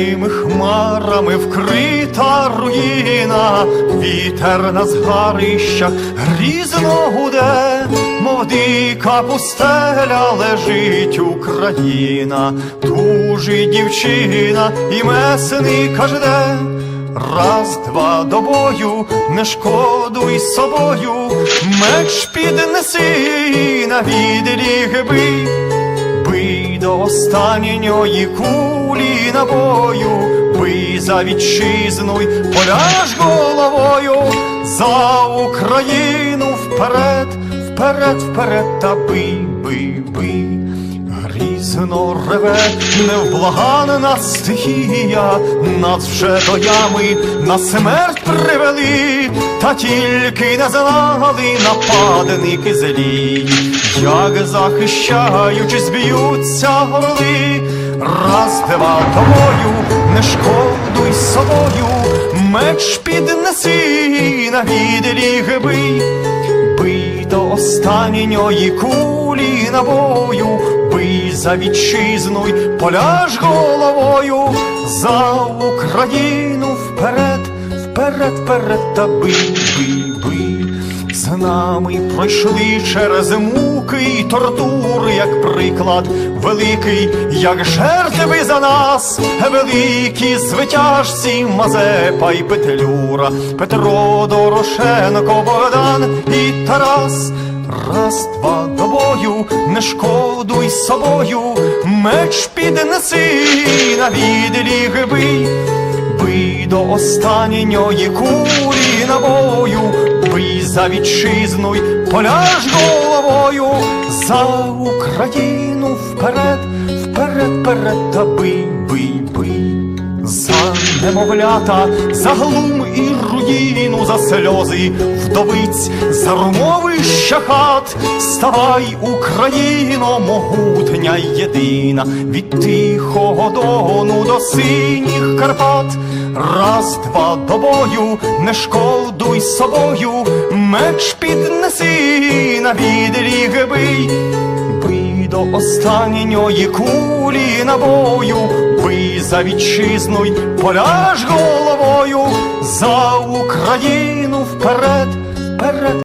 Сніжними хмарами вкрита руїна, вітер на згарищах грізно гуде, мов дика пустеля лежить Україна, тужить дівчина і месника жде. Раз, два до бою, не шкодуй собою, меч піднеси на відліг бий, бий до останньої кулі набою, бий за вітчизну й поляж головою, за Україну вперед, вперед, вперед, та бий, бий, бий. Грізно реве невблаганна стихія, нас вже до ями на смерть привели, та тільки не знали нападники злі, як захищаючись, б'ються орли, раз, два тобою, не шкодуй собою, меч піднеси на відліг бий. Останньої кулі набою, бий за вітчизну й поляж головою, за Україну вперед, вперед, вперед, та бий, бий, бий. З нами пройшли через муки й тортури, як приклад великий, як жертви за нас, великі звитяжці Мазепа й Петлюра, Петро Дорошенко, Богдан і Тарас. Раз, два до бою, не шкодуй собою, меч піднеси на відліг бий. Бий до останньої кулі набою, за вітчизну й поляж головою, за Україну вперед, вперед, вперед, та бий, бий, бий. За немовлята, за глум і руїну, за сльози вдовиць, за румовища хат, ставай, Україно, могутня єдина, від тихого дону до синіх Карпат. Раз, два до бою, не шкодуй собою, меч піднеси на відліг бий. Бий до останньої кулі набою, бий за вітчизну й поляж головою, за Україну вперед, вперед.